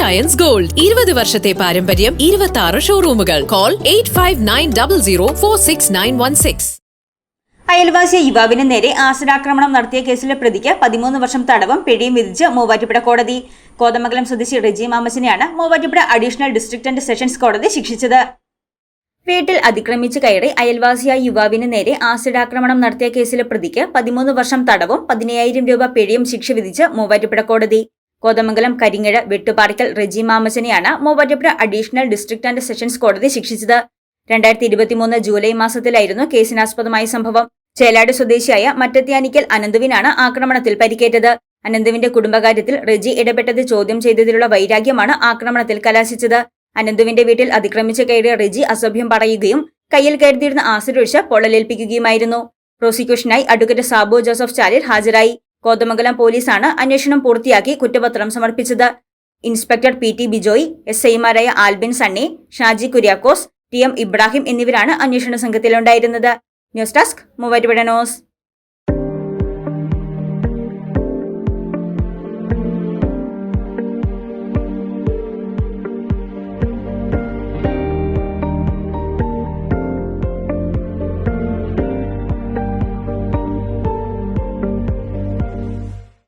Ions gold ഇരുപത് വർഷത്തെ പാരമ്പര്യം ഇരുപത്തി ആറ് ഷോറൂമുകൾ call eight five nine double zero four six nine one six അയൽവാസി യുവാവിന് നേരെ ആസിഡാക്രമണം നടത്തിയ കേസിലെ പ്രതിക്ക് പതിമൂന്ന് വർഷം തടവും പിഴയും വിധിച്ച് മൂവാറ്റുപുഴ കോടതി. കോതമംഗലം സ്വദേശി Reji മാമസിനെയാണ് Muvattupuzha additional district and sessions കോടതി ശിക്ഷിച്ചത്. വീട്ടിൽ അതിക്രമിച്ച് കയറി അയൽവാസിയായ യുവാവിന് നേരെ ആസിഡാക്രമണം നടത്തിയ കേസിലെ പ്രതിക്ക് പതിമൂന്ന് വർഷം തടവും പതിനയ്യായിരം രൂപ പിഴയും ശിക്ഷ വിധിച്ച് മൂവാറ്റുപുഴ കോടതി. Kothamangalam Karingazha Vettuparikkal Reji മാമച്ചനെയാണ് Muvattupuzha additional district and sessions കോടതി ശിക്ഷിച്ചത്. രണ്ടായിരത്തി ഇരുപത്തിമൂന്ന് ജൂലൈ മാസത്തിലായിരുന്നു കേസിനാസ്പദമായ സംഭവം. ചേലാട് സ്വദേശിയായ മറ്റത്യാനിക്കൽ അനന്തുവിനാണ് ആക്രമണത്തിൽ പരിക്കേറ്റത്. അനന്തുവിന്റെ കുടുംബകാര്യത്തിൽ റെജി ഇടപെട്ടത് ചോദ്യം ചെയ്തതിലുള്ള വൈരാഗ്യമാണ് ആക്രമണത്തിൽ കലാശിച്ചത്. അനന്തുവിന്റെ വീട്ടിൽ അതിക്രമിച്ച് കയറിയ റെജി അസഭ്യം പറയുകയും കയ്യിൽ കരുതിയിരുന്ന ആസിഡ് ഒഴിച്ച് പൊള്ളലേൽപ്പിക്കുകയുമായിരുന്നു. പ്രോസിക്യൂഷനായി അഡ്വക്കേറ്റ് സാബു ജോസഫ് ചാലിൽ ഹാജരായി. കോതമംഗലം പോലീസാണ് അന്വേഷണം പൂർത്തിയാക്കി കുറ്റപത്രം സമർപ്പിച്ചത്. Inspector P T Bijoy S ഐമാരായ ആൽബിൻ സണ്ണി ഷാജി കുര്യാക്കോസ് ടി എം ഇബ്രാഹിം എന്നിവരാണ് അന്വേഷണ സംഘത്തിലുണ്ടായിരുന്നത്. News desk Muvattupuzha news.